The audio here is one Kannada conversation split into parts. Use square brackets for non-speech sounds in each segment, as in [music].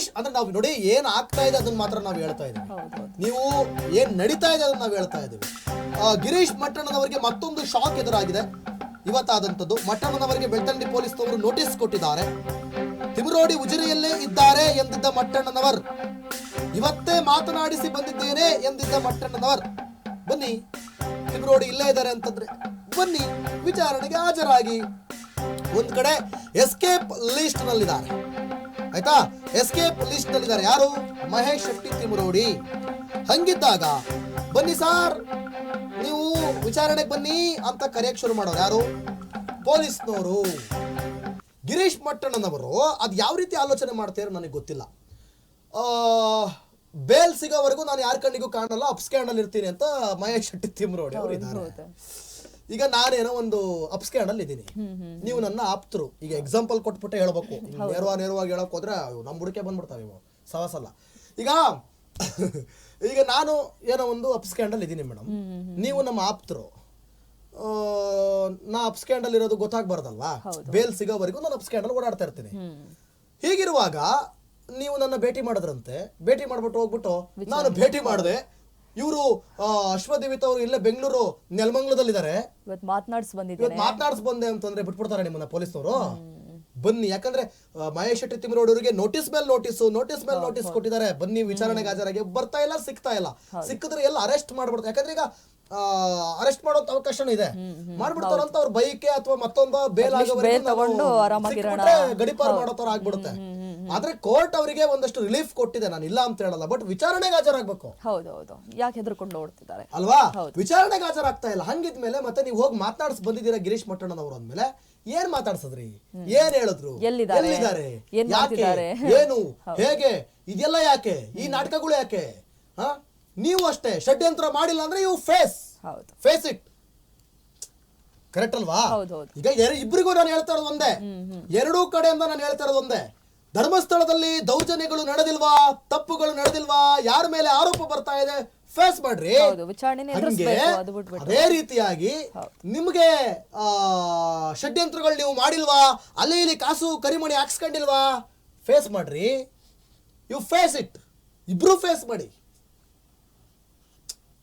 ಗಿರೀಶ್ ಅಂದ್ರೆ ನಾವು ನೋಡಿ ಏನ್ ಆಗ್ತಾ ಇದೆ ಅದನ್ನ ಮಾತ್ರ ನಾವು ಹೇಳ್ತಾ ಇದ್ದೀವಿ. ನೀವು ಏನ್ ನಡೀತಾ ಇದೆ ಅದನ್ನ ನಾವು ಹೇಳ್ತಾ ಇದ್ದೀವಿ. ಗಿರೀಶ್ ಮಟ್ಟಣ್ಣನವರಿಗೆ ಮತ್ತೊಂದು ಶಾಕ್ ಎದುರಾಗಿದೆ. ಇವತ್ತಾದಂಥದ್ದು. ಮಟ್ಟಣ್ಣನವರಿಗೆ ಬೆಳ್ತಂಗಡಿ ಪೊಲೀಸ್ನವರು ನೋಟಿಸ್ ಕೊಟ್ಟಿದ್ದಾರೆ. ತಿಮರೋಡಿ ಉಜಿರೆಯಲ್ಲೇ ಇದ್ದಾರೆ ಎಂದಿದ್ದ ಮಟ್ಟಣ್ಣನವರ್. ಇವತ್ತೇ ಮಾತನಾಡಿಸಿ ಬಂದಿದ್ದೇನೆ ಎಂದಿದ್ದ ಮಟ್ಟಣ್ಣನವರ್. ಬನ್ನಿ, ತಿಮರೋಡಿ ಇಲ್ಲೇ ಇದ್ದಾರೆ ಅಂತಂದ್ರೆ ಬನ್ನಿ, ವಿಚಾರಣೆಗೆ ಹಾಜರಾಗಿ. ಒಂದ್ ಕಡೆ ಎಸ್ಕೇಪ್ ಲಿಸ್ಟ್ ನಲ್ಲಿದ್ದಾರೆ. ಆಯ್ತಾ? ಎಸ್ಕೇಪ್ ಲಿಸ್ಟ್ ನಲ್ಲಿದ್ದಾರೆ. ಯಾರು? ಮಹೇಶ್ ಶೆಟ್ಟಿ ತಿಮರೋಡಿ ಹಂಗಿದ್ದಾಗ, ಬನ್ನಿ ಸಾರ್, ನೀವು ವಿಚಾರಣೆಗೆ ಬನ್ನಿ ಅಂತ ಕರೆಯಕ್ ಶುರು ಮಾಡೋರು ಯಾರು? ಪೊಲೀಸ್ನವರು. ಗಿರೀಶ್ ಮಟ್ಟಣ್ಣನವರು, ಅದು ಯಾವ ರೀತಿ ಆಲೋಚನೆ ಮಾಡ್ತಾರೆ ನನಗೆ ಗೊತ್ತಿಲ್ಲ. ಬೇಲ್ ಸಿಗೋವರೆಗೂ ನಾನು ಯಾರ ಕಣ್ಣಿಗೂ ಕಾಣಲ್ಲ ಅಪ್ಸ್ಕ್ಯಾಂಡಲ್ಲಿ ಇರ್ತೀನಿ ಅಂತ ಮಹೇಶ್ ಶೆಟ್ಟಿ ತಿಮ್ರೋಡಿ ಅವರು ಇದ್ದಾರೆ. ಈಗ ನಾನೇನೋ ಒಂದು ಅಪ್ಸ್ಕ್ಯಾಂಡಲ್ಲಿ ಇದ್ದೀನಿ. ನೀವು ನನ್ನ ಆಪ್ತರು. ಈಗ ಎಕ್ಸಾಂಪಲ್ ಕೊಟ್ಬಿಟ್ಟೆ ಹೇಳ್ಬೇಕು. ನೇರವಾ ನೇರವಾಗಿ ಹೇಳಕ್ ಹೋದ್ರೆ ನಮ್ಮ ಹುಡುಕೆ ಬಂದ್ಬಿಡ್ತಾವೆ ಇವು ಸವಸಲ್ಲ ಈಗ [laughs] ಈಗ ನಾನು ಏನೋ ಒಂದು ಅಪ್ಸ್ಕ್ಯಾಂಡಲ್ ಇದ್ದೀನಿ ಮೇಡಮ್ ನೀವು ನಮ್ಮ ಆಪ್ತರು. ನಾ ಅಲ್ಲಿ ಇರೋದು ಗೊತ್ತಾಗ್ಬಾರ್ದಲ್ವಾ? ಬೇಲ್ ಸಿಗೋವರೆಗೂ ನಾನು ಅಪ್ಸ್ಕ್ಯಾಂಡಲ್ ಓಡಾಡ್ತಾ ಇರ್ತೀನಿ. ಹೀಗಿರುವಾಗ ನೀವು ನನ್ನ ಭೇಟಿ ಮಾಡಿದ್ರಂತೆ. ಭೇಟಿ ಮಾಡ್ಬಿಟ್ಟು ಹೋಗ್ಬಿಟ್ಟು ನಾನು ಭೇಟಿ ಮಾಡಿದೆ. ಇವರು ಅಶ್ವದೇವಿತ ಅವರು ಇಲ್ಲೇ ಬೆಂಗಳೂರು ನೆಲಮಂಗ್ಲದಲ್ಲಿದ್ದಾರೆ. ಇವತ್ತು ಮಾತನಾಡ್ಸ್ ಬಂದಿದ್ದಾರೆ ಇವತ್ತು ಮಾತನಾಡ್ಸ್ ಬಂದೆ ಅಂತಂದ್ರೆ ಬಿಟ್ಬಿಡ್ತಾರೆ ನಿಮ್ಮನ್ನ ಪೊಲೀಸ್ನವರು. ಬನ್ನಿ ಯಾಕಂದ್ರೆ ಮಹೇಶ್ ಶೆಟ್ಟಿ ತಿಮ್ಮರೋಡ್ ಅವರಿಗೆ ನೋಟಿಸ್ ಮೇಲೆ ನೋಟಿಸ್ ನೋಟಿಸ್ ಮೇಲೆ ನೋಟಿಸ್ ಕೊಟ್ಟಿದ್ದಾರೆ. ಬನ್ನಿ ವಿಚಾರಣೆಗೆ ಹಾಜರಾಗಿ. ಬರ್ತಾ ಇಲ್ಲ ಸಿಗ್ತಾ ಇಲ್ಲ. ಸಿಕ್ಕಿದ್ರೆ ಎಲ್ಲ ಅರೆಸ್ಟ್ ಮಾಡ್ಬಿಡ್ತಾರೆ. ಯಾಕಂದ್ರೆ ಈಗ ಅರೆಸ್ಟ್ ಮಾಡೋ ಅವಕಾಶನೂ ಇದೆ. ಮಾಡ್ಬಿಡ್ತಾರಂತ ಅವ್ರ ಬೈಕೆ ಅಥವಾ ಮತ್ತೊಂದು ಬೇಲ್. ಗಡಿಪಾರು ಮಾಡೋ ತರ ಆಗ್ಬಿಡುತ್ತೆ. ಆದ್ರೆ ಕೋರ್ಟ್ ಅವರಿಗೆ ಒಂದಷ್ಟು ರಿಲೀಫ್ ಕೊಟ್ಟಿದೆ. ನಾನು ಇಲ್ಲ ಅಂತ ಹೇಳಲ್ಲ ಬಟ್ ವಿಚಾರಣೆಗೆ ಹಾಜರಾಗಬೇಕು. ಹೌದು ಹೌದು ಯಾಕೆ ಹೆದರ್ಕೊಂಡು ಓಡ್ತಿದ್ದಾರೆ? ಅಲ್ವಾ? ವಿಚಾರಣೆಗೆ ಹಾಜರಾಗ್ತಾ ಇಲ್ಲ. ಹಂಗಿದ್ಮೇಲೆ ಮತ್ತೆ ನೀವು ಹೋಗಿ ಮಾತಾಡ್ಸ್ ಬಂದಿದ್ದೀರಾ ಗಿರೀಶ್ ಮಟ್ಟಣ್ಣನವರು ಅಂದ್ಮೇಲೆ? ಏನ್ ಮಾತಾಡ್ಸದ್ರಿ? ಏನ್ ಹೇಳಿದ್ರು? ಎಲ್ಲಿದ್ದಾರೆ? ಯಾಕೆ? ಏನು? ಹೇಗೆ? ಇದೆಲ್ಲ ಯಾಕೆ? ಈ ನಾಟಕಗಳು ಯಾಕೆ? ಹ? ನೀವು ಅಷ್ಟೇ. ಷಡ್ಯಂತ್ರ ಮಾಡಿಲ್ಲ ಅಂದ್ರೆ ಇವು ಫೇಸ್ ಫೇಸ್ ಇಟ್ ಕರೆಕ್ಟ್ ಅಲ್ವಾ. ಈಗ ಇಬ್ರಿಗೂ ನಾನು ಹೇಳ್ತಾ ಇರೋದು ಒಂದೇ. ಎರಡೂ ಕಡೆಯಿಂದ ನಾನು ಹೇಳ್ತಾ ಇರೋದು ಒಂದೇ. ಧರ್ಮಸ್ಥಳದಲ್ಲಿ ದೌರ್ಜನ್ಯಗಳು ನಡೆದಿಲ್ವಾ? ತಪ್ಪುಗಳು ನಡೆದಿಲ್ವಾ? ಯಾರ ಮೇಲೆ ಆರೋಪ ಬರ್ತಾ ಇದೆ? ಫೇಸ್ ಮಾಡ್ರಿ. ಹಂಗೆ ಅದು ರೀತಿಯಾಗಿ ನಿಮ್ಗೆ ಆ, ಷಡ್ಯಂತ್ರಗಳು ನೀವು ಮಾಡಿಲ್ವಾ? ಅಲ್ಲಿ ಇಲ್ಲಿ ಕಾಸು ಕರಿಮಣಿ ಹಾಕ್ಸ್ಕೊಂಡಿಲ್ವಾ? ಫೇಸ್ ಮಾಡ್ರಿ. ಯು ಫೇಸ್ ಇಟ್ ಇಬ್ರು ಫೇಸ್ ಮಾಡಿ.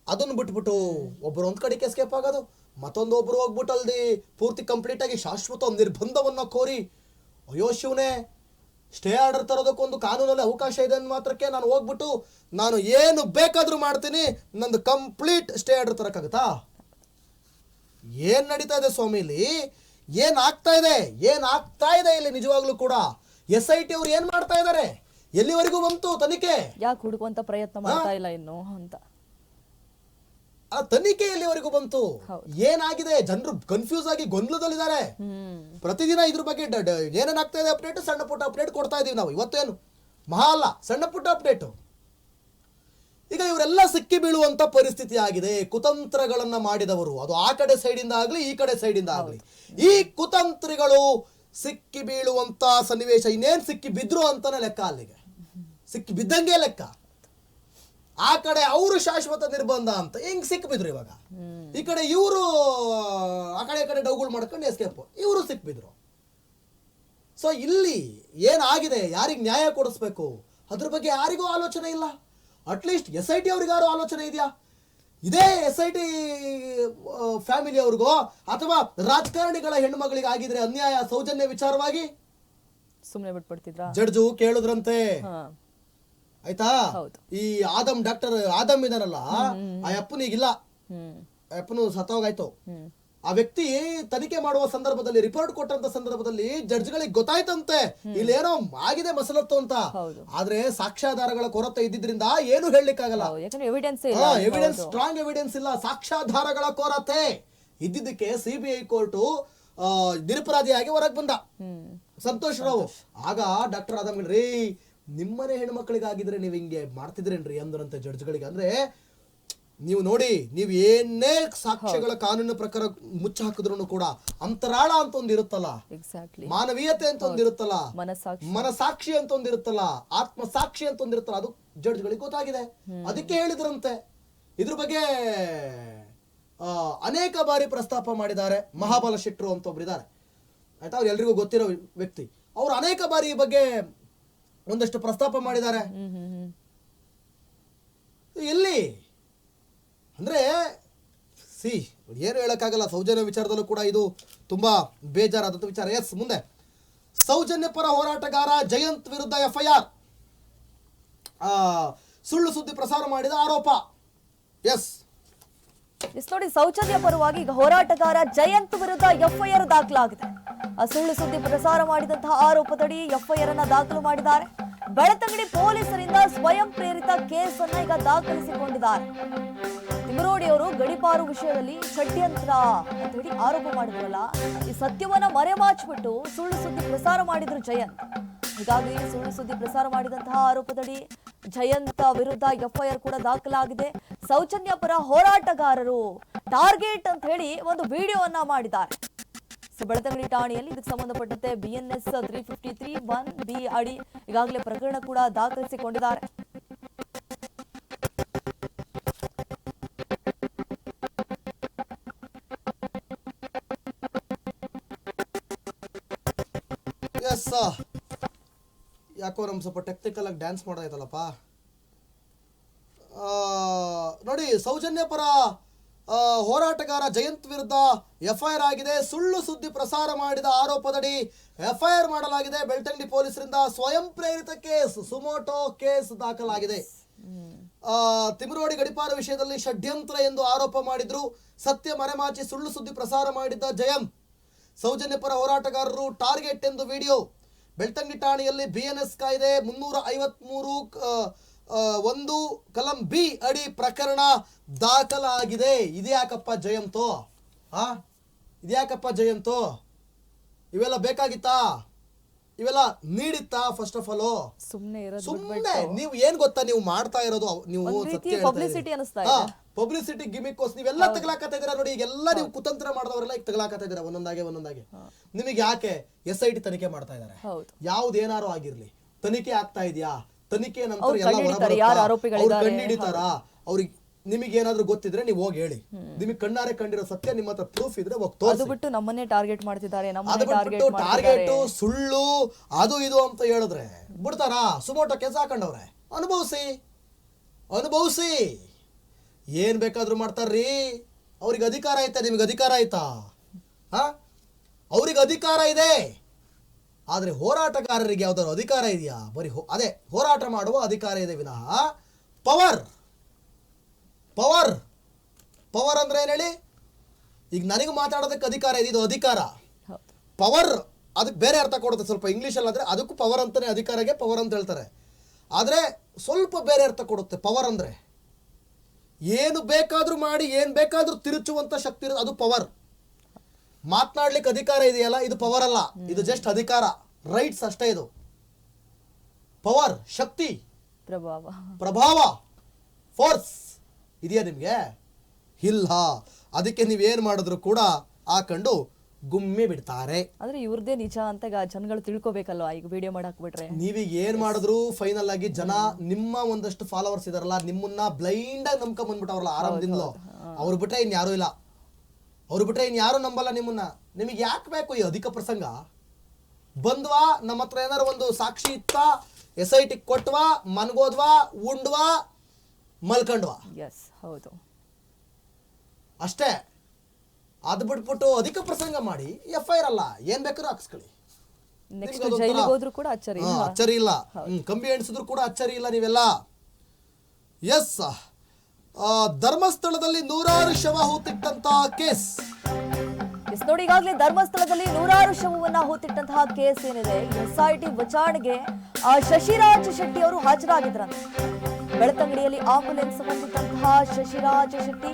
ಅದನ್ನು ಬಿಟ್ಬಿಟ್ಟು ಒಬ್ರು ಒಂದ್ ಕಡೆಗೆ ಎಸ್ಕೇಪ್ ಆಗೋದು ಮತ್ತೊಂದು ಒಬ್ರು ಹೋಗ್ಬಿಟ್ಟು ಅಲ್ಲಿ ಪೂರ್ತಿ ಕಂಪ್ಲೀಟ್ ಆಗಿ ಶಾಶ್ವತ ನಿರ್ಬಂಧವನ್ನ ಕೋರಿ ಅಯ್ಯೋ ಶಿವನೇ ಸ್ಟೇ ಆರ್ಡರ್ ತರೋದಕ್ಕೊಂದು ಕಾನೂನಲ್ಲಿ ಅವಕಾಶ ಇದೆ ಅಂದ ಮಾತ್ರಕ್ಕೆ ನಾನು ಹೋಗ್ಬಿಟ್ಟು ನಾನು ಏನು ಬೇಕಾದ್ರೂ ಮಾಡ್ತೀನಿ ನಂದು ಕಂಪ್ಲೀಟ್ ಸ್ಟೇ ಆರ್ಡರ್ ತರಕ್ಕಾಗತ್ತಾ? ಏನ್ ನಡೀತಾ ಇದೆ ಸ್ವಾಮಿ ಇಲ್ಲಿ? ಏನ್ ಆಗ್ತಾ ಇದೆ? ಏನ್ ಆಗ್ತಾ ಇದೆ ಇಲ್ಲಿ ನಿಜವಾಗ್ಲೂ ಕೂಡ? ಎಸ್ ಐ ಟಿ ಅವ್ರು ಏನ್ ಮಾಡ್ತಾ ಇದ್ದಾರೆ? ಎಲ್ಲಿವರೆಗೂ ಬಂತು ತನಿಖೆ? ಯಾಕೆ ಹುಡುಕುವಂತ ಪ್ರಯತ್ನ ಮಾಡ್ತಾ ಇಲ್ಲ ಇನ್ನು ಅಂತ. ಆ ತನಿಖೆ ಎಲ್ಲಿವರೆಗೂ ಬಂತು ಏನಾಗಿದೆ? ಜನರು ಕನ್ಫ್ಯೂಸ್ ಆಗಿ ಗೊಂದಲದಲ್ಲಿದ್ದಾರೆ. ಪ್ರತಿದಿನ ಇದ್ರ ಬಗ್ಗೆ ಏನೇನಾಗ್ತಾ ಇದೆ ಅಪ್ಡೇಟ್ ಸಣ್ಣ ಪುಟ್ಟ ಅಪ್ಡೇಟ್ ಕೊಡ್ತಾ ಇದೀವಿ ನಾವು. ಇವತ್ತೇನು? ಮಹಾ ಅಲ್ಲ ಸಣ್ಣ ಪುಟ್ಟ ಅಪ್ಡೇಟ್ ಈಗ ಇವರೆಲ್ಲ ಸಿಕ್ಕಿ ಬೀಳುವಂತ ಪರಿಸ್ಥಿತಿ ಆಗಿದೆ. ಕುತಂತ್ರಗಳನ್ನ ಮಾಡಿದವರು. ಅದು ಆ ಕಡೆ ಸೈಡ್ ಇಂದ ಆಗ್ಲಿ ಈ ಕಡೆ ಸೈಡ್ ಇಂದ ಆಗ್ಲಿ. ಈ ಕುತಂತ್ರಿಗಳು ಸಿಕ್ಕಿ ಬೀಳುವಂತ ಸನ್ನಿವೇಶ ಇನ್ನೇನ್ ಸಿಕ್ಕಿ ಬಿದ್ರು ಅಂತಾನೆ ಲೆಕ್ಕ ಅಲ್ಲಿಗೆ. ಸಿಕ್ಕಿ ಬಿದ್ದಂಗೆ ಲೆಕ್ಕ. ಆ ಕಡೆ ಅವರು ಶಾಶ್ವತ ನಿರ್ಬಂಧ ಅಂತ ಹೆಂಗ್ ಸಿಕ್ಬಿದ್ರು ಇವಾಗ? ಈ ಕಡೆ ಇವರು ಆ ಕಡೆ ಈ ಕಡೆ ಡೌಗಳು ಮಾಡ್ಕೊಂಡು ಎಸ್ಕೇಪ್ ಇವರು ಸಿಕ್ಬಿದ್ರು. ಸೊ ಇಲ್ಲಿ ಏನಾಗಿದೆ? ಯಾರಿಗೆ ನ್ಯಾಯ ಕೊಡಿಸ್ಬೇಕು? ಅದ್ರ ಬಗ್ಗೆ ಯಾರಿಗೂ ಆಲೋಚನೆ ಇಲ್ಲ. At least S I T ಅವ್ರಿಗಾರು ಆಲೋಚನೆ ಇದೆಯಾ? ಇದೇ ಎಸ್ ಐ ಟಿ ಫ್ಯಾಮಿಲಿ ಅವ್ರಿಗೋ ಅಥವಾ ರಾಜಕಾರಣಿಗಳ ಹೆಣ್ಮಗಳಿಗೆ ಆಗಿದ್ರೆ ಅನ್ಯಾಯ ಸೌಜನ್ಯ ವಿಚಾರವಾಗಿ? ಸುಮ್ನೆ ಬಿಟ್ಬಿಡ್ತಿದ್ರ? ಜಡ್ಜು ಕೇಳಿದ್ರಂತೆ. ಆಯ್ತಾ? ಈ ಆದಮ್ ಡಾಕ್ಟರ್ ಆದಮ್ ಇದಾರಲ್ಲ ಆ ಅಪ್ಪನಿಗಿಲ್ಲ ಅಪ್ಪನು ಸತ್ತೋಗಾಯ್ತು. ಆ ವ್ಯಕ್ತಿ ತನಿಖೆ ಮಾಡುವ ಸಂದರ್ಭದಲ್ಲಿ ರಿಪೋರ್ಟ್ ಕೊಟ್ಟಂತ ಸಂದರ್ಭದಲ್ಲಿ ಜಡ್ಜ್ಗಳಿಗೆ ಗೊತ್ತಾಯ್ತಂತೆ. ಇಲ್ಲೇನೋ ಆಗಿದೆ ಮಸಲತ್ತು ಅಂತ. ಆದ್ರೆ ಸಾಕ್ಷ್ಯಾಧಾರಗಳ ಕೊರತೆ ಇದ್ದಿದ್ರಿಂದ ಏನು ಹೇಳಲಿಕ್ಕಾಗಲ್ಲ. ಎವಿಡೆನ್ಸ್ ಸ್ಟ್ರಾಂಗ್ ಎವಿಡೆನ್ಸ್ ಇಲ್ಲ ಸಾಕ್ಷ್ಯಾಧಾರಗಳ ಕೊರತೆ. ಇದ್ದಿದ್ದಕ್ಕೆ ಸಿಬಿಐ ಕೋರ್ಟು ನಿರಪರಾಧಿಯಾಗಿ ಹೊರಗೆ ಬಂದ. ಸಂತೋಷ್ ರಾವ್. ಆಗ ಡಾಕ್ಟರ್ ಆದಮ್ ರೀ ನಿಮ್ಮನೆ ಹೆಣ್ಮಕ್ಳಿಗಾಗಿದ್ರೆ ನೀವು ಹಿಂಗೆ ಮಾಡ್ತಿದ್ರೇನ್ರಿ ಅಂದ್ರಂತ ಜಡ್ಜ್ಗಳಿಗೆ ಅಂದ್ರೆ ನೀವು ನೋಡಿ ನೀವು ಏನೇ ಸಾಕ್ಷ್ಯಗಳ ಕಾನೂನಿನ ಪ್ರಕಾರ ಮುಚ್ಚ ಹಾಕಿದ್ರು ಕೂಡ ಅಂತರಾಳ ಅಂತ ಒಂದು ಇರುತ್ತಲ್ಲ. ಎಕ್ಸಾಕ್ಟ್ಲಿ ಮಾನವೀಯತೆ ಅಂತ ಒಂದು ಇರುತ್ತಲ್ಲ. ಮನಸಾಕ್ಷಿ ಅಂತ ಒಂದಿರುತ್ತಲ್ಲ ಆತ್ಮ ಸಾಕ್ಷಿ ಅಂತ ಒಂದು ಇರುತ್ತಲ್ಲ. ಅದು ಜಡ್ಜ್ಗಳಿಗೆ ಗೊತ್ತಾಗಿದೆ. ಅದಕ್ಕೆ ಹೇಳಿದ್ರಂತೆ. ಇದ್ರ ಬಗ್ಗೆ ಆ, ಅನೇಕ ಬಾರಿ ಪ್ರಸ್ತಾಪ ಮಾಡಿದ್ದಾರೆ ಮಹಾಬಲ ಶೆಟ್ರು ಅಂತ ಒಬ್ರಿದ್ದಾರೆ. ಆಯ್ತಾ? ಅವ್ರು ಎಲ್ರಿಗೂ ಗೊತ್ತಿರೋ ವ್ಯಕ್ತಿ. ಅವ್ರು ಅನೇಕ ಬಾರಿ ಈ ಬಗ್ಗೆ ಒಂದಷ್ಟು ಪ್ರಸ್ತಾಪ ಮಾಡಿದ್ದಾರೆ. ಎಲ್ಲಿ? ಅಂದ್ರೆ, ಸಿ, ಏನು ಹೇಳಕ್ಕಾಗಲ್ಲ, ಸೌಜನ್ಯ ವಿಚಾರದಲ್ಲೂ ಕೂಡ ಇದು ತುಂಬಾ ಬೇಜಾರಾದಂಥ ವಿಚಾರ. ಎಸ್, ಮುಂದೆ. ಸೌಜನ್ಯ ಪರ ಹೋರಾಟಗಾರ ಜಯಂತ್ ವಿರುದ್ಧ ಎಫ್ಐಆರ್. ಸುಳ್ಳು ಸುದ್ದಿ ಪ್ರಸಾರ ಮಾಡಿದ ಆರೋಪ. ಎಸ್. ಎಸ್, ನೋಡಿ ಸೌಜನ್ಯ ಪರವಾಗಿ ಈಗ ಹೋರಾಟಗಾರ ಜಯಂತ್ ವಿರುದ್ಧ ಎಫ್ಐಆರ್ ದಾಖಲಾಗಿದೆ. ಸುಳ್ಳು ಸುದ್ದಿ ಪ್ರಸಾರ ಮಾಡಿದಂತಹ ಆರೋಪದಡಿ ಎಫ್ಐಆರ್ ಅನ್ನ ದಾಖಲು ಮಾಡಿದ್ದಾರೆ. ಬೆಳತಂಗಡಿ ಪೊಲೀಸರಿಂದ ಸ್ವಯಂ ಪ್ರೇರಿತ ಕೇಸ್ ಅನ್ನ ಈಗ ದಾಖಲಿಸಿಕೊಂಡಿದ್ದಾರೆ. ತಿಮರೋಡಿ ಅವರು ಗಡಿಪಾರು ವಿಷಯದಲ್ಲಿ ಷಡ್ಯಂತ್ರ ಅಂತ ಹೇಳಿ ಆರೋಪ ಮಾಡಿದ್ರಲ್ಲ, ಈ ಸತ್ಯವನ್ನ ಮರೆಮಾಚಿಬಿಟ್ಟು ಸುಳ್ಳು ಸುದ್ದಿ ಪ್ರಸಾರ ಮಾಡಿದ್ರು ಜಯಂತ್. ಹೀಗಾಗಿ ಸುಳ್ಳು ಸುದ್ದಿ ಪ್ರಸಾರ ಮಾಡಿದಂತಹ ಆರೋಪದಡಿ ಜಯಂತ ವಿರುದ್ಧ ಎಫ್ಐಆರ್ ಕೂಡ ದಾಖಲಾಗಿದೆ. ಸೌಜನ್ಯ ಪರ ಹೋರಾಟಗಾರರು ಟಾರ್ಗೆಟ್ ಅಂತ ಹೇಳಿ ಒಂದು ವಿಡಿಯೋವನ್ನ ಮಾಡಿದ್ದಾರೆ. ಸೊ ಬೆಳತಂಗಡಿ ಠಾಣೆಯಲ್ಲಿ ಇದಕ್ಕೆ ಸಂಬಂಧಪಟ್ಟಂತೆ BNS three fifty three one B ಅಡಿ ಈಗಾಗಲೇ ಪ್ರಕರಣ ಕೂಡ ದಾಖಲಿಸಿಕೊಂಡಿದ್ದಾರೆ. ಯಾಕೋ ನಮ್ ಸ್ವಲ್ಪ ಟೆಕ್ನಿಕಲ್ ಆಗಿ ಡ್ಯಾನ್ಸ್ ಮಾಡೋದಾಯ್ತಲ್ಲಪ್ಪ ನೋಡಿ ಸೌಜನ್ಯ ಪರ ಆ, ಹೋರಾಟಗಾರ ಜಯಂತ್ ವಿರುದ್ಧ ಎಫ್ಐಆರ್ ಆಗಿದೆ. ಸುಳ್ಳು ಸುದ್ದಿ ಪ್ರಸಾರ ಮಾಡಿದ ಆರೋಪದಡಿ ಎಫ್ಐಆರ್ ಮಾಡಲಾಗಿದೆ. ಬೆಳ್ತಂಗಡಿ ಪೊಲೀಸರಿಂದ ಸ್ವಯಂ ಪ್ರೇರಿತ ಕೇಸ್, ಸುಮೋಟೋ ಕೇಸ್ ದಾಖಲಾಗಿದೆ. ತಿಮರೋಡಿ ಗಡಿಪಾರ ವಿಷಯದಲ್ಲಿ ಷಡ್ಯಂತ್ರ ಎಂದು ಆರೋಪ ಮಾಡಿದ್ರು. ಸತ್ಯ ಮರೆಮಾಚಿ ಸುಳ್ಳು ಸುದ್ದಿ ಪ್ರಸಾರ ಮಾಡಿದ್ದ ಜಯಂ ಸೌಜನ್ಯ ಪರ ಹೋರಾಟಗಾರರು ಟಾರ್ಗೆಟ್ ಎಂದು ವಿಡಿಯೋ. ಬೆಳ್ತಂಗಿ ಠಾಣೆಯಲ್ಲಿ ಬಿಎನ್ಎಸ್ ಕಾಯ್ದೆ ಮುನ್ನೂರ ಐವತ್ಮೂರು ಒಂದು ಕಲಂ ಬಿ ಅಡಿ ಪ್ರಕರಣ ದಾಖಲಾಗಿದೆ. ಇದ್ಯಾಕಪ್ಪ ಜಯಂತೋ? ಆ? ಇದ್ಯಾಕಪ್ಪ ಜಯಂತೋ? ಇವೆಲ್ಲ ಬೇಕಾಗಿತ್ತಾ? ಇವೆಲ್ಲ ನೀಡಿತ್ತಾ ಫಸ್ಟ್ ಆಫ್ ಆಲ್ ಸುಮ್ಮನೆ ಸುಮ್ಮನೆ ನೀವು ಏನ್ ಗೊತ್ತಾ ನೀವು ಮಾಡ್ತಾ ಇರೋದು ನೀವು. ಪಬ್ಲಿಸಿಟಿ ಗಿಮಿಕ್ಕೋಸ್ ನೀವೆಲ್ಲ ತಗಲಾಕತ್ತಾ ಇದೀರಾ ನೋಡಿ ಈಗೆಲ್ಲ ನೀವು ಕುತಂತ್ರ ಮಾಡಿದವರೆಲ್ಲ ಈಗ ತಗಲಾಕತ್ತಾ ಇದೀರಾ ಒಂದೊಂದಾಗೆ ಒಂದೊಂದಾಗೆ. ನಿಮಗೆ ಯಾಕೆ ಎಸ್ ಐ ಟಿ ತನಿಖೆ ಮಾಡ್ತಾ ಇದ್ದಾರೆ? ಯಾವ್ದು ಏನಾರು ಆಗಿರ್ಲಿ. ತನಿಖೆ ಆಗ್ತಾ ಇದೆಯಾ? ತನಿಖೆ ನಂತರ ಅವ್ರು ಎಲ್ಲ ಕಂಡ್ಹಿಡಿತಾರೆ, ಯಾರು ಆರೋಪಿಗಳಿದ್ದಾರೆ? ಕಂಡಿಡಿತಾರ ಅವ್ರಿಗೆ ನಿಮಗೆ ಏನಾದ್ರು ಗೊತ್ತಿದ್ರೆ ನೀವು ಹೋಗಿ ಹೇಳಿ. ನಿಮಗೆ ಕಣ್ಣಾರೆ ಕಂಡಿರೋ ಸತ್ಯ ನಿಮ್ಮ ಹತ್ರ ಪ್ರೂಫ್ ಇದ್ರೆ ಹೋಗಿ ಅದು ತೋರಿಸಿ ಬಿಟ್ಟು ನಮ್ಮನ್ನೇ ಟಾರ್ಗೆಟ್ ಮಾಡ್ತಿದ್ದಾರೆ ಅದು ನಮ್ಮನ್ನೇ ಟಾರ್ಗೆಟ್ ಬಿಟ್ಬಿಟ್ಟು ಮಾಡ್ತಿದ್ದಾರೆ. ಟಾರ್ಗೆಟ್ ಸುಳ್ಳು ಅದು ಇದು ಅಂತ ಹೇಳಿದ್ರೆ ಬಿಡ್ತಾರಾ? ಸುಮೋಟೋ ಕೆಲಸ ಹಾಕೊಂಡವ್ರೆ. ಅನುಭವಿಸಿ. ಅನುಭವಿಸಿ. ಏನ್ ಬೇಕಾದ್ರೂ ಮಾಡ್ತಾರ್ರಿ. ಅವ್ರಿಗೆ ಅಧಿಕಾರ ಐತಾ ನಿಮ್ಗೆ ಅಧಿಕಾರ ಆಯ್ತಾ ಹಾ? ಅವ್ರಿಗೆ ಅಧಿಕಾರ ಇದೆ. ಆದ್ರೆ ಹೋರಾಟಗಾರರಿಗೆ ಯಾವುದಾದ್ರು ಅಧಿಕಾರ ಇದೆಯಾ? ಬರೀ ಹೋ- ಅದೇ ಹೋರಾಟ ಮಾಡುವ ಅಧಿಕಾರ ಇದೆ ವಿನಃ. ಪವರ್. ಪವರ್. ಪವರ್ ಅಂದ್ರೆ ಏನು ಹೇಳಿ? ಈಗ ನನಗೆ ಮಾತಾಡೋದಕ್ಕೆ ಅಧಿಕಾರ ಇದೆ ಇದು ಅಧಿಕಾರ ಪವರ್ ಅದಕ್ಕೆ ಬೇರೆ ಅರ್ಥ ಕೊಡುತ್ತೆ ಸ್ವಲ್ಪ ಇಂಗ್ಲೀಷಲ್ಲಿ ಆದರೆ ಅದಕ್ಕೂ ಪವರ್ ಅಂತಲೇ ಅಧಿಕಾರಕ್ಕೆ ಪವರ್ ಅಂತ ಹೇಳ್ತಾರೆ. ಆದರೆ ಸ್ವಲ್ಪ ಬೇರೆ ಅರ್ಥ ಕೊಡುತ್ತೆ. ಪವರ್ ಅಂದರೆ ಏನು ಬೇಕಾದರೂ ಮಾಡಿ ಏನು ಬೇಕಾದರೂ ತಿರುಚುವಂಥ ಶಕ್ತಿ ಇರೋದು ಅದು ಪವರ್. ಮಾತನಾಡ್ಲಿಕ್ಕೆ ಅಧಿಕಾರ ಇದೆಯಲ್ಲ? ಇದು ಪವರ್ ಅಲ್ಲ. ಇದು ಜಸ್ಟ್ ಅಧಿಕಾರ. ರೈಟ್ಸ್ ಅಷ್ಟೇ ಇದು. ಪವರ್ ಶಕ್ತಿ ಪ್ರಭಾವ. ಪ್ರಭಾವ ಫೋರ್ಸ್ ಇದೆಯಾ ನಿಮಗೆ? ಇಲ್ಲ. ಅದಕ್ಕೆ ನೀವೇನು ಮಾಡಿದ್ರು ಕೂಡ ಹಾಕೊಂಡು ಗುಮ್ಮಿ ಬಿಡ್ತಾರೆ. ಆದ್ರೆ ಇವ್ರದೇ ನಿಜ ಅಂತ ಈಗ ಜನಗಳು ತಿಳ್ಕೊಬೇಕಲ್ವಾ? ಈಗ ವಿಡಿಯೋ ಮಾಡಕ್ ಬಿಟ್ರೆ ನೀವೀಗ ಏನ್ ಮಾಡಿದ್ರು? ಫೈನಲ್ ಆಗಿ ಜನ ನಿಮ್ಮ ಒಂದಷ್ಟು ಫಾಲೋವರ್ಸ್ ಇದಾರಲ್ಲ ನಿಮ್ಮನ್ನ ಬ್ಲೈಂಡ್ ಆಗಿ ನಂಬ್ಕೊಂಡ್ ಬಂದ್ಬಿಟ್ಟವ್ರಲ್ಲ ಆರಾಮದಿಂದ ಅವ್ರು ಬಿಟ್ರೆ ಇನ್ ಯಾರು ಇಲ್ಲ. ಅವ್ರು ಬಿಟ್ರೆ ಇನ್ನು ಯಾರು ನಂಬಲ್ಲ ನಿಮ್ಮನ್ನ. ನಿಮಗೆ ಯಾಕೆ ಬೇಕು ಈ ಅಧಿಕ ಪ್ರಸಂಗ? ಬಂದ್ವಾ ನಮ್ಮ ಹತ್ರ ಏನಾರು ಒಂದು ಸಾಕ್ಷಿ ಇತ್ತ ಎಸ್ ಐ ಟಿ ಕೊಟ್ವಾ ಮನ್ಗೋದ್ವಾ ಉಂಡ್ವಾ ಮಲ್ಕಂಡ್ವಾ? ಎಸ್ ಹೌದು. ಅಷ್ಟೇ. ಅದು ಬಿಟ್ಬಿಟ್ಟು ಅಧಿಕ ಪ್ರಸಂಗ ಮಾಡಿ ಎಫ್ ಐ ಆರ್ ಅಲ್ಲ ಏನ್ ಬೇಕಾದ್ರೂ ಹಾಕ್ಸ್ಕೊಳ್ಳಿ. ನೆಕ್ಸ್ಟ್ ನಿಮ್ಗೆ ಅದೊಂಥರ- ಜೈಲಿಗೆ ಹೋದ್ರು ಕೂಡ ಅಚ್ಚರಿ ಹಾ, ಅಚ್ಚರಿ ಇಲ್ಲ. ಹ್ಮ್, ಕಂಬಿ ಎಣಿಸಿದ್ರು ಕೂಡ ಅಚ್ಚರಿ ಇಲ್ಲ ನೀವೆಲ್ಲ. ಎಸ್ ಧರ್ಮಸ್ಥಳದಲ್ಲಿ ನೂರಾರು ಶವ ಹೂತಿಟ್ಟಂತ ಕೇಸ್. ಎಸ್ ನೋಡಿ ಈಗಾಗಲೇ ಧರ್ಮಸ್ಥಳದಲ್ಲಿ ನೂರಾರು ಶವವನ್ನ ಹೂತಿಟ್ಟಂತಹ ಕೇಸ್ ಏನಿದೆ ಎಸ್ ಐ ಟಿ ವಿಚಾರಣೆಗೆ ಆ, ಶಶಿರಾಜ್ ಶೆಟ್ಟಿ ಅವರು ಹಾಜರಾಗಿದ್ರಂತೆ. ಬೆಳತಂಗಡಿಯಲ್ಲಿ ಆಂಬುಲೆನ್ಸ್ ಬಂದಿದ್ದಂತಹ ಶಶಿರಾಜ್ ಶೆಟ್ಟಿ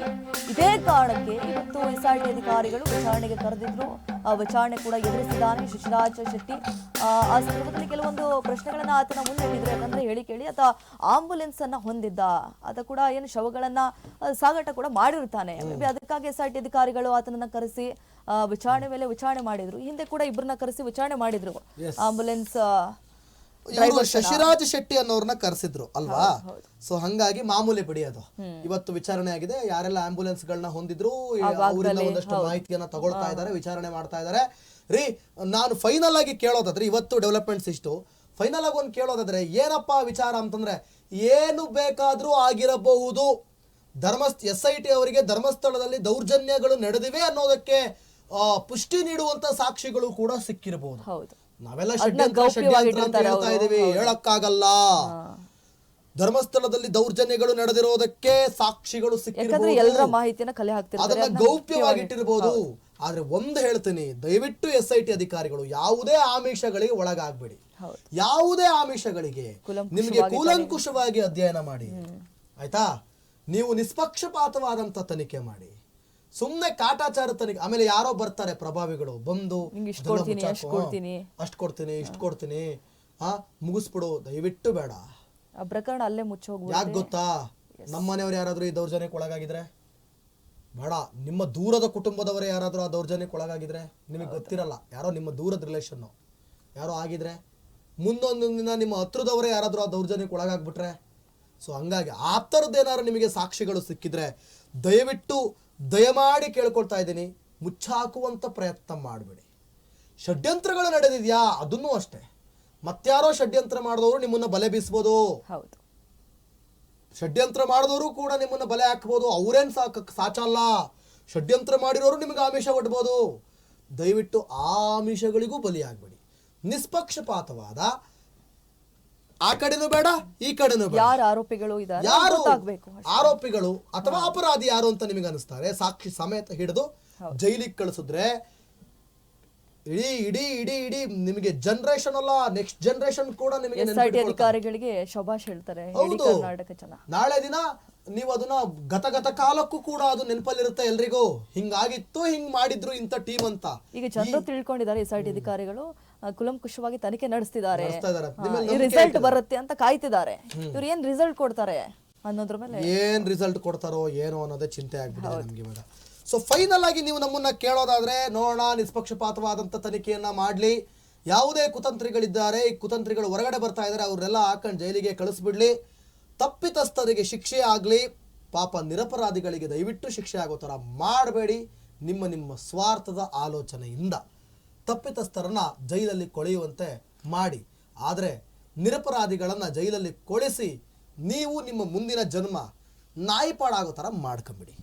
ಇದೇ ಕಾರಣಕ್ಕೆ ಇವತ್ತು ಎಸ್ ಐ ಟಿ ಅಧಿಕಾರಿಗಳು ವಿಚಾರಣೆಗೆ ಕರೆದಿದ್ರು. ಆ ವಿಚಾರಣೆ ಕೂಡ ಎದುರಿಸಿದ್ದಾನೆ ಶಶಿರಾಜ್ ಶೆಟ್ಟಿ. ಆ, ಸಂದರ್ಭದಲ್ಲಿ ಕೆಲವೊಂದು ಪ್ರಶ್ನೆಗಳನ್ನ ಆತನ ಮುಂದಿಟ್ಟಿದ್ರು ಯಾಕಂದ್ರೆ ಹೇಳಿ ಕೇಳಿ ಆತ ಆಂಬುಲೆನ್ಸ್ ಅನ್ನ ಹೊಂದಿದ್ದ. ಆತ ಕೂಡ ಏನು ಶವಗಳನ್ನ ಸಾಗಾಟ ಕೂಡ ಮಾಡಿರ್ತಾನೆ ಅದಕ್ಕಾಗಿ ಎಸ್ ಐ ಟಿ ಅಧಿಕಾರಿಗಳು ಆತನನ್ನ ಕರೆಸಿ ವಿಚಾರಣೆ ಮೇಲೆ ವಿಚಾರಣೆ ಮಾಡಿದ್ರು. ಹಿಂದೆ ಕೂಡ ಇಬ್ಬರನ್ನ ಕರೆಸಿ ವಿಚಾರಣೆ ಮಾಡಿದ್ರು. ಆಂಬುಲೆನ್ಸ್ ಇವರು ಶಶಿರಾಜ್ ಶೆಟ್ಟಿ ಅನ್ನೋರ್ನ ಕರೆಸಿದ್ರು ಅಲ್ವಾ? ಸೊ ಹಂಗಾಗಿ ಮಾಮೂಲಿ ಬಿಡಿ ಅದು. ಇವತ್ತು ವಿಚಾರಣೆ ಆಗಿದೆ ಯಾರೆಲ್ಲ ಆಂಬುಲೆನ್ಸ್ ಗಳನ್ನ ಹೊಂದಿದ್ರು ಅವರಿಂದ ಒಂದಷ್ಟು ಮಾಹಿತಿಯನ್ನ ತಗೊಳ್ತಾ ಇದ್ದಾರೆ ವಿಚಾರಣೆ ಮಾಡ್ತಾ ಇದ್ದಾರೆ. ರೀ ನಾನು ಫೈನಲ್ ಆಗಿ ಕೇಳೋದಾದ್ರೆ ಇವತ್ತು ಡೆವಲಪ್ಮೆಂಟ್ಸ್ ಇಷ್ಟು. ಫೈನಲ್ ಆಗಿ ಒಂದು ಕೇಳೋದಾದ್ರೆ ಏನಪ್ಪಾ ವಿಚಾರ ಅಂತಂದ್ರೆ ಏನು ಬೇಕಾದ್ರೂ ಆಗಿರಬಹುದು. ಧರ್ಮಸ್ ಎಸ್ ಐ ಟಿ ಅವರಿಗೆ ಧರ್ಮಸ್ಥಳದಲ್ಲಿ ದೌರ್ಜನ್ಯಗಳು ನಡೆದಿವೆ ಅನ್ನೋದಕ್ಕೆ ಪುಷ್ಟಿ ನೀಡುವಂತ ಸಾಕ್ಷಿಗಳು ಕೂಡ ಸಿಕ್ಕಿರಬಹುದು ಹೌದು. ನಾವೆಲ್ಲ ಅದ್ನ ಷಡ್ಯಂತ್ರ ಗೌಪ್ಯವಾಗಿ ಷಡ್ಯಂತ್ರ ಅಂತ ಹೇಳ್ತಾ ಅವ್ರು. ಇದೀವಿ ಹೇಳಕ್ಕಾಗಲ್ಲ. ಧರ್ಮಸ್ಥಳದಲ್ಲಿ ದೌರ್ಜನ್ಯಗಳು ನಡೆದಿರೋದಕ್ಕೆ ಸಾಕ್ಷಿಗಳು ಯಾಕಂದ್ರೆ ಸಿಕ್ಕಿರಬಹುದು ಎಲ್ಲರ ಮಾಹಿತಿನ ಕಲೆ ಹಾಕ್ತಿರ್ತಾರೆ ಅದನ್ನ ಗೌಪ್ಯವಾಗಿಟ್ಟಿರಬಹುದು ಆದ್ರೆ ಒಂದು ಹೇಳ್ತೀನಿ ದಯವಿಟ್ಟು ಎಸ್ ಐ ಟಿ ಅಧಿಕಾರಿಗಳು ಯಾವುದೇ ಆಮಿಷಗಳಿಗೆ ಒಳಗಾಗ್ಬೇಡಿ. ಯಾವುದೇ ಆಮಿಷಗಳಿಗೆ ನಿಮಗೆ ಕೂಲಂಕುಷವಾಗಿ ಅಧ್ಯಯನ ಮಾಡಿ. ಆಯ್ತಾ? ನೀವು ನಿಷ್ಪಕ್ಷಪಾತವಾದಂತ ತನಿಖೆ ಮಾಡಿ. ಸುಮ್ನೆ ಕಾಟಾಚಾರ ತನಿಖೆ ಆಮೇಲೆ ಯಾರೋ ಬರ್ತಾರೆ ಪ್ರಭಾವಿಗಳು ಬಂದು ಅಷ್ಟು ಇಷ್ಟ್ ಕೊಡ್ತೀನಿ, ಇಷ್ಟು ಕೊಡ್ತೀನಿ. ಆ ಮುಗಿಸ್ಬಿಡು ದಯವಿಟ್ಟು ಬೇಡ. ಪ್ರಕರಣ ಅಲ್ಲೇ ಮುಚ್ಚೋಗ್ಬೋದು ಯಾಕೆ ಗೊತ್ತಾ? ನಮ್ಮ ಮನೆಯವ್ರು ಯಾರಾದ್ರೂ ಈ ದೌರ್ಜನ್ಯಕ್ಕೆ ಒಳಗಾಗಿದ್ರೆ? ಬೇಡ ನಿಮ್ಮ ದೂರದ ಕುಟುಂಬದವರೇ ಯಾರಾದರೂ ಆ ದೌರ್ಜನ್ಯಕ್ಕೆ ಒಳಗಾಗಿದ್ರೆ ನಿಮಗೆ ಗೊತ್ತಿರಲ್ಲ ಯಾರೋ ನಿಮ್ಮ ದೂರದ ರಿಲೇಷನ್ನು ಯಾರೋ ಆಗಿದ್ರೆ ಮುಂದೊಂದು ದಿನ ನಿಮ್ಮ ಹತ್ರದವರೇ ಯಾರಾದರೂ ಆ ದೌರ್ಜನ್ಯಕ್ಕೆ ಒಳಗಾಗ್ಬಿಟ್ರೆ ಸೊ ಹಂಗಾಗಿ ಆ ಥರದ್ದು ಏನಾದ್ರು ನಿಮಗೆ ಸಾಕ್ಷಿಗಳು ಸಿಕ್ಕಿದ್ರೆ ದಯವಿಟ್ಟು ದಯಮಾಡಿ ಕೇಳ್ಕೊಳ್ತಾ ಇದ್ದೀನಿ. ಮುಚ್ಚಾಕುವಂಥ ಪ್ರಯತ್ನ ಮಾಡಬೇಡಿ. ಷಡ್ಯಂತ್ರಗಳು ನಡೆದಿದ್ಯಾ? ಅದನ್ನೂ ಅಷ್ಟೇ. ಮತ್ಯಾರೋ ಷಡ್ಯಂತ್ರ ಮಾಡಿದವರು ನಿಮ್ಮನ್ನ ಬಲೆ ಬೀಸ್ಬೋದು. ಹೌದು. ಷಡ್ಯಂತ್ರ ಮಾಡಿದವರು ಕೂಡ ನಿಮ್ಮನ್ನ ಬಲೆ ಹಾಕ್ಬೋದು. ಅವರೇನ್ ಸಾಕ ಸಾಚಲ್ಲ. ಷಡ್ಯಂತ್ರ ಮಾಡಿರೋರು ನಿಮಗೆ ಆಮಿಷ ಒಡ್ಬೋದು. ದಯವಿಟ್ಟು ಆ ಆಮಿಷಗಳಿಗೂ ಬಲಿಯಾಗಬೇಡಿ. ನಿಷ್ಪಕ್ಷಪಾತವಾದ ಆ ಕಡೆನೂ ಬೇಡ ಈ ಕಡೆನೂ ಬೇಡ. ಯಾರು ಆರೋಪಿಗಳು ಇದ್ದಾರೆ ಯಾರು ಗೊತ್ತಾಗ್ಬೇಕು ಆರೋಪಿಗಳು ಅಥವಾ ಅಪರಾಧಿ ಯಾರು ಅಂತ ನಿಮಗೆ ಅನಿಸ್ತಾರೆ? ಸಾಕ್ಷಿ ಸಮೇತ ಹಿಡಿದು ಜೈಲಿಗೆ ಕಳಿಸಿದ್ರೆ ಇಡೀ ಇಡೀ ಇಡೀ ಇಡೀ ನಿಮಗೆ ಜನರೇಷನ್ ಅಲ್ಲ ನೆಕ್ಸ್ಟ್ ಜನರೇಷನ್ ಕೂಡ ನಿಮಗೆ ಅಧಿಕಾರಿಗಳಿಗೆ ಶಭಾಷ್ ಹೇಳ್ತಾರೆ ಇಡೀ ಹೌದು. ಕರ್ನಾಟಕ ಜನ. ನಾಳೆ ದಿನ ನೀವು ಅದನ್ನ ಗತಗತ ಗತ ಕಾಲಕ್ಕೂ ಕೂಡ ಅದು ನೆನಪಲ್ಲಿರುತ್ತೆ ಎಲ್ರಿಗೂ. ಹಿಂಗಾಗಿತ್ತು ಹಿಂಗ್ ಮಾಡಿದ್ರು ಇಂಥ ಟೀಮ್ ಅಂತ. ಈಗ ಚಂದ್ರ ತಿಳ್ಕೊಂಡಿದ್ದಾರೆ ಎಸ್ ಐ ಟಿ ಅಧಿಕಾರಿಗಳು. ಕುಲಂಕುಷವಾಗಿ ತನಿಖೆ ನಡೆಸ್ತಿದ್ದಾರೆ. ರಿಸಲ್ಟ್ ಬರುತ್ತೆ ಅಂತ ಕಾಯ್ತಿದ್ದಾರೆ. ಇವ್ರು ಏನ್ ರಿಸಲ್ಟ್ ಕೊಡ್ತಾರೆ ಅನ್ನೋದ್ರ ಮೇಲೆ ಏನ್ ರಿಸಲ್ಟ್ ಕೊಡ್ತಾರೋ ಏನೋ ಅನ್ನೋದೇ ಚಿಂತೆ ಆಗ್ಬಿಟ್ಟಿದೆ ನಮ್ಗೆ ಇವಾಗ. ಸೊ ಫೈನಲ್ ಆಗಿ ನೀವು ನಮ್ಮನ್ನ ಕೇಳೋದಾದ್ರೆ ನೋಡೋಣ ನಿಷ್ಪಕ್ಷಪಾತವಾದಂತ ತನಿಖೆಯನ್ನ ಮಾಡ್ಲಿ. ಯಾವುದೇ ಕುತಂತ್ರಿಗಳಿದ್ದಾರೆ ಈ ಕುತಂತ್ರಿಗಳು ಹೊರಗಡೆ ಬರ್ತಾ ಇದ್ದಾರೆ ಅವ್ರನ್ನೆಲ್ಲ ಹಾಕೊಂಡು ಜೈಲಿಗೆ ಕಳಿಸ್ಬಿಡ್ಲಿ. ತಪ್ಪಿತಸ್ಥರಿಗೆ ಶಿಕ್ಷೆ ಆಗ್ಲಿ. ಪಾಪ ನಿರಪರಾಧಿಗಳಿಗೆ ದಯವಿಟ್ಟು ಶಿಕ್ಷೆ ಆಗೋ ಥರ ಮಾಡಬೇಡಿ. ನಿಮ್ಮ ನಿಮ್ಮ ಸ್ವಾರ್ಥದ ಆಲೋಚನೆಯಿಂದ. ತಪ್ಪಿತಸ್ಥರನ್ನ ಜೈಲಲ್ಲಿ ಕೊಳೆಯುವಂತೆ ಮಾಡಿ. ಆದರೆ ನಿರಪರಾಧಿಗಳನ್ನು ಜೈಲಲ್ಲಿ ಕೊಳೆಸಿ ನೀವು ನಿಮ್ಮ ಮುಂದಿನ ಜನ್ಮ ನಾಯಿಪಾಡಾಗೋ ಥರ ಮಾಡ್ಕೊಂಬಿಡಿ.